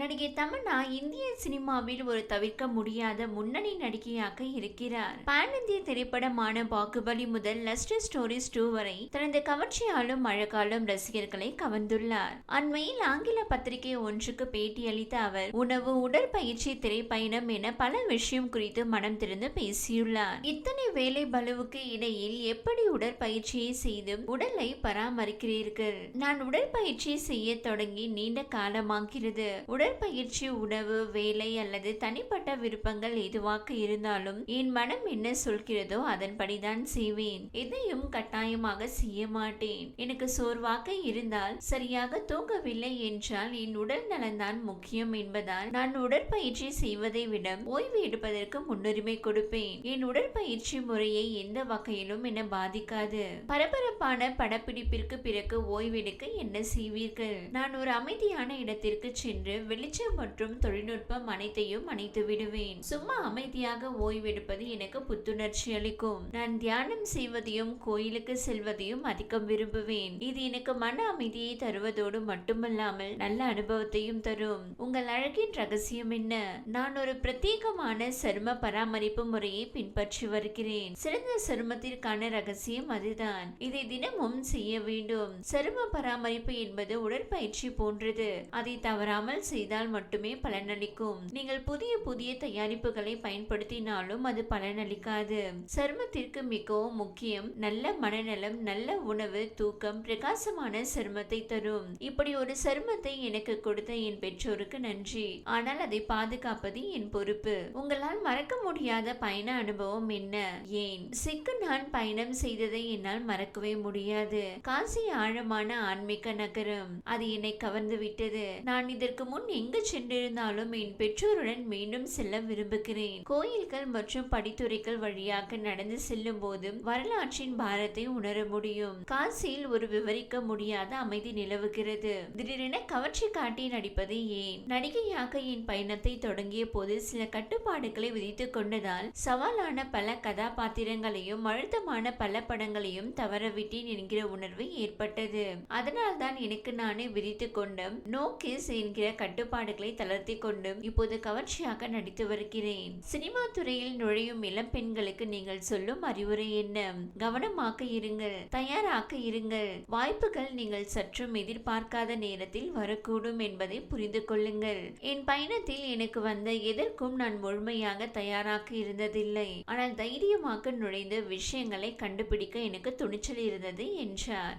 நடிகை தமன்னா இந்திய சினிமாவில் ஒரு தவிர்க்க முடியாத முன்னணி நடிகையாக இருக்கிறார். பான் இந்திய திரைப்படமான பாகுபலி முதல் லஸ்டர் ஸ்டோரிஸ் டூ வரை தனது கவர்ச்சியாலும் அழகாலும் ரசிகர்களை கவர்ந்துள்ளார். அண்மையில் ஆங்கில பத்திரிகை ஒன்றுக்கு பேட்டியளித்த அவர் உணவு உடற்பயிற்சி திரைப்பயணம் என பல விஷயம் குறித்து மனம் திறந்து பேசியுள்ளார். இத்தனை வேலை பலுவுக்கு இடையில் எப்படி உடற்பயிற்சியை செய்தும் உடலை பராமரிக்கிறீர்கள்? நான் உடற்பயிற்சி செய்ய தொடங்கி நீண்ட காலமாகிறது. உடற்பயிற்சி உணவு வேலை அல்லது தனிப்பட்ட விருப்பங்கள் எதுவாக இருந்தாலும் என் மனம் என்ன சொல்கிறதோ அதன்படிதான் செய்வேன். எதையும் கட்டாயமாக செய்ய மாட்டேன். எனக்கு சோர்வாக இருந்தால் சரியாக தூங்கவில்லை என்றால் என் உடல் நலன்தான் முக்கியம் என்பதால் நான் உடற்பயிற்சி செய்வதை விட ஓய்வு எடுப்பதற்கு முன்னுரிமை கொடுப்பேன். என் உடற்பயிற்சி முறையை எந்த வகையிலும் என பாதிக்காது. பரபரப்பான படப்பிடிப்பிற்கு பிறகு ஓய்வெடுக்க என்ன செய்வீர்கள்? நான் ஒரு அமைதியான இடத்திற்கு சென்று வெளிச்சம் மற்றும் தொழில்நுட்பம் அனைத்தையும் அணைத்து விடுவேன். சும்மா அமைதியாக ஓய்வெடுப்பது எனக்கு புத்துணர்ச்சி அளிக்கும். நான் தியானம் செய்வதையும் கோயிலுக்கு செல்வதையும் அதிகம் விரும்புவேன். இது எனக்கு மன அமைதியை தருவதோடு மட்டுமல்லாமல் நல்ல அனுபவத்தையும் தரும். உங்கள் அழகின் ரகசியம் என்ன? நான் ஒரு பிரத்யேகமான சரும பராமரிப்பு முறையை பின்பற்றி வருகிறேன். சிறந்த சருமத்திற்கான ரகசியம் அதுதான். இதை தினமும் செய்ய வேண்டும். சரும பராமரிப்பு என்பது உடற்பயிற்சி போன்றது. அதை தவறாமல் செய்தால் மட்டுமே பலனளிக்கும். நீங்கள் புதிய புதிய தயாரிப்புகளை பயன்படுத்தினாலும் அது பலனளிக்காது. சருமத்திற்கு மிகவும் முக்கியம் நல்ல மனநலம் நல்ல உணவு தூக்கம் பிரகாசமான சருமத்தை தரும். இப்படி ஒரு சருமத்தை எனக்கு கொடுத்த என் பெற்றோருக்கு நன்றி. ஆனால் அதை பாதுகாப்பது என் பொறுப்பு. உங்களால் மறக்க முடியாத பயண அனுபவம் என்ன? ஏன்? சிக்கு நான் பயணம் செய்ததை என்னால் மறக்கவே முடியாது. காசி ஆழமான ஆன்மீக நகரம். அது என்னை கவர்ந்து விட்டது. நான் இதற்கு முன் எங்கு சென்றிருந்தாலும் என் பெற்றோருடன் மீண்டும் செல்ல விரும்புகிறேன். கோயில்கள் மற்றும் படித்துறைகள் வழியாக நடந்து செல்லும் போது வரலாற்றின் பாரத்தை உணர முடியும். காசியில் ஒரு விவரிக்க முடியாத அமைதி நிலவுகிறது. திடீரென கவர்ச்சி காட்டி நடிப்பது ஏன்? நடிகையாக என் பயணத்தை தொடங்கிய போது சில கட்டுப்பாடுகளை விதித்துக் கொண்டதால் சவாலான பல கதாபாத்திரங்களையும் அழுத்தமான பல படங்களையும் தவறவிட்டேன் என்கிற உணர்வு ஏற்பட்டது. அதனால்தான் எனக்கு நானே விதித்து கொண்ட நோ கிஸ் என்கிற கட்டுப்பாடுகளை தளர்த்தி கொண்டு இப்போது கவர்ச்சியாக நடித்து வருகிறேன். சினிமா துறையில் நுழையும் இளம் பெண்களுக்கு நீங்கள் சொல்லும் அறிவுரை என்ன? கவனமாக இருங்கள் தயாராக இருங்கள். வாய்ப்புகள் நீங்கள் சற்றும் எதிர்பார்க்காத நேரத்தில் வரக்கூடும் என்பதை புரிந்து கொள்ளுங்கள். என் பயணத்தில் எனக்கு வந்த எதற்கும் நான் முழுமையாக தயாராக இருந்ததில்லை. ஆனால் தைரியமாக நுழைந்து விஷயங்களை கண்டுபிடிக்க எனக்கு துணிச்சல் இருந்தது என்றார்.